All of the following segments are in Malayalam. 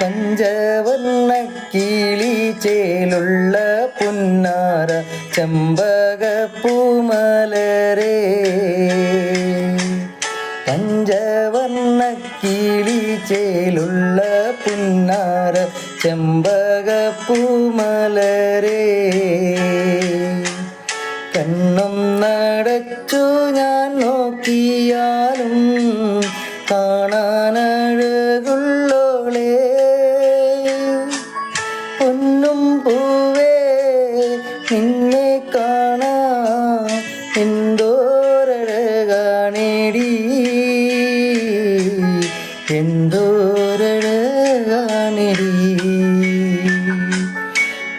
പഞ്ചവർണ കിളി ചേലുള്ള പുന്നാര ചെമ്പക പൂമലരേ പഞ്ചവർണ കിളി ചേലുള്ള പുന്നാര ചെമ്പക പൂമലരേ കണ്ണും നടച്ചു ഞാൻ നോക്കിയാലും നിന്നെ കാണാ. എന്തോരഴകാണേടി. എന്തോരഴകാണേടി.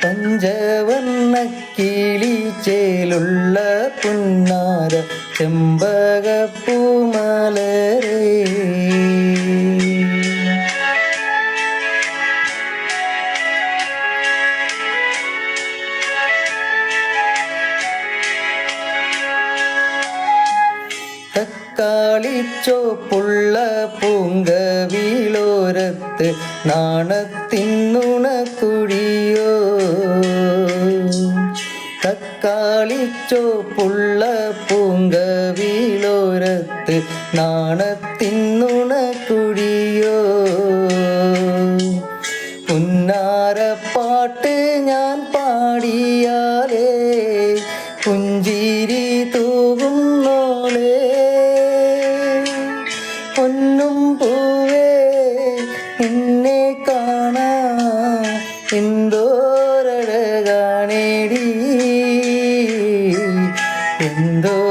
പഞ്ചവർണ കിളിച്ചേലുള്ള പുന്നാര ചെമ്പക തക്കാളിച്ചോപ്പുള്ള പൂങ്കവിലോരത്ത് നാണത്തിന്നുണ കുഴിയോ തക്കാളിച്ചോപ്പുള്ള പൂങ്കവിലോരത്ത് നാണത്തിന്നുണ കുഴിയോ പുന്നാരപ്പാട്ട് ഞാൻ പാടിയാലേ എന്നെ കാണാ എന്തോരഴകാണേടി എന്തോരഴകാണേടി